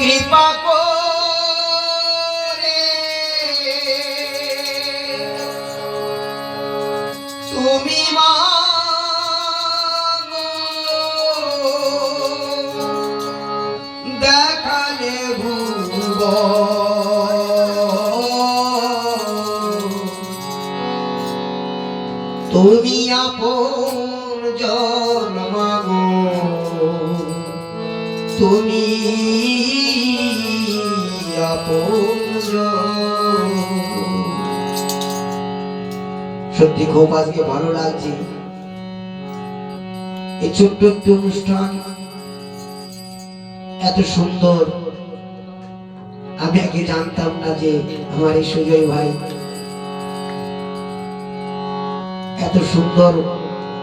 কৃপা করে তুমি মা দেখালে ভুব তুমি আপন জন্মাগো তুমি আপন সত্যি খুব আজকে ভালো লাগছে। এই ছোট্ট একটি অনুষ্ঠান এত সুন্দর। আমি আগে জানতাম না যে আমার এই সুজয় ভাই এত সুন্দর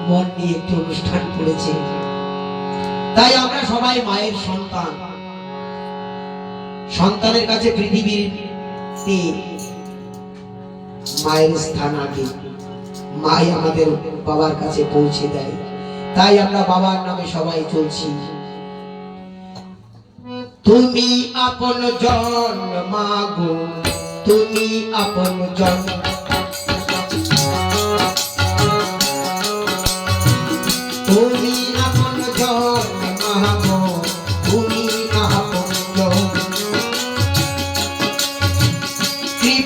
মন নিয়ে একটি অনুষ্ঠান করেছে। তাই আমরা সবাই মায়ের সন্তান। সন্তানের কাছে পৃথিবীর মায়ের স্থান আগে। মাই আমাদের বাবার কাছে পৌঁছে দেয়। তাই আমরা বাবার নামে সবাই চলছি। তুমি আপন জন মাগো। তুমি আপন জন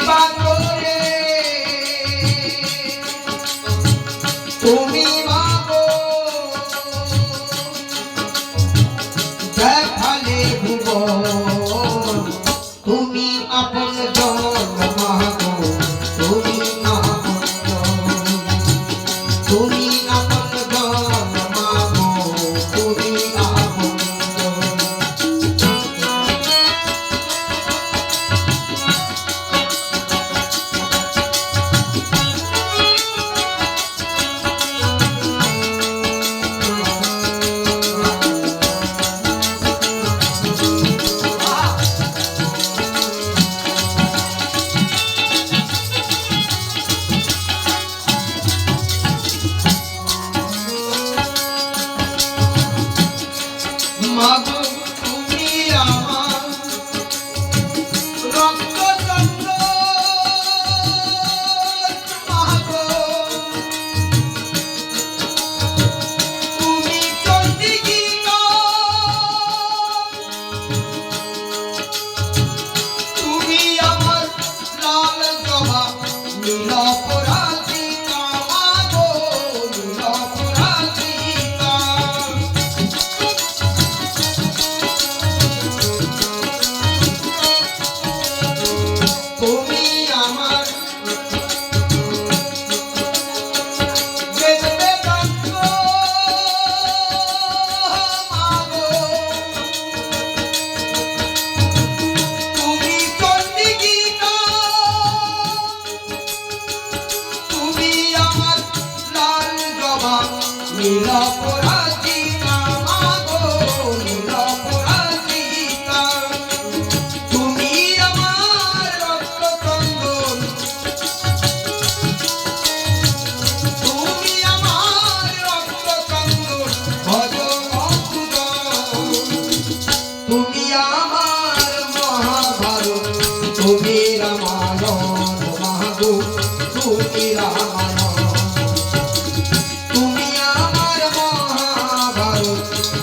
কৃপা করে তুমি Mira por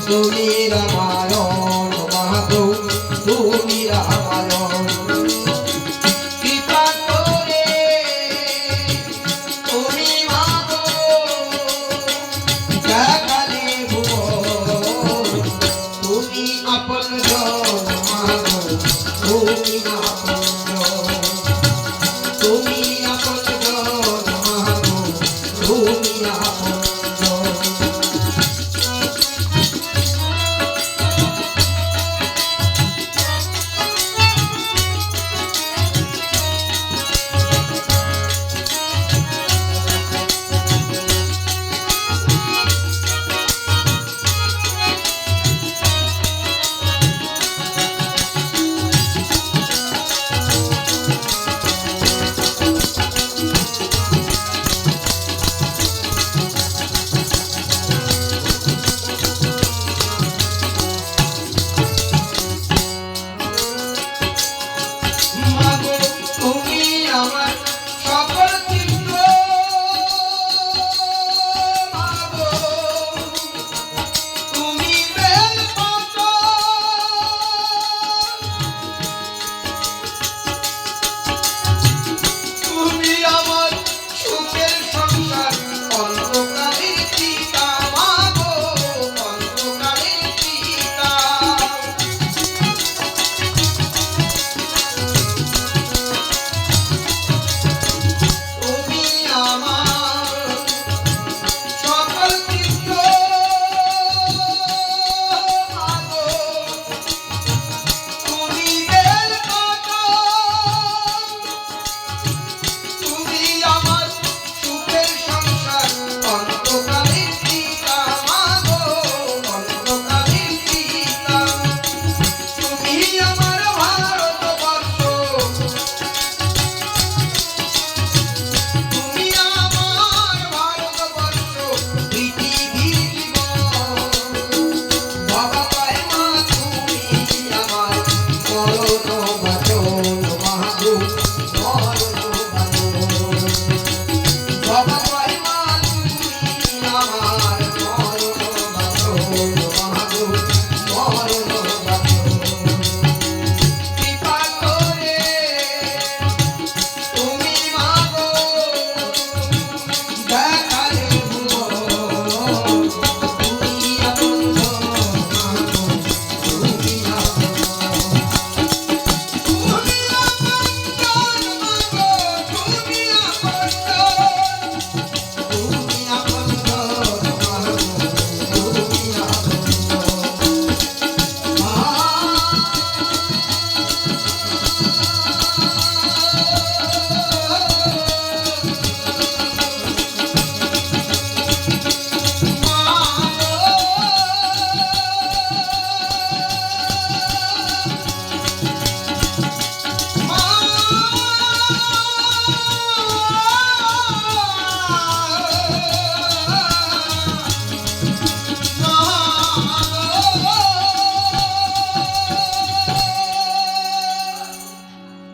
তুমি রামায়ণ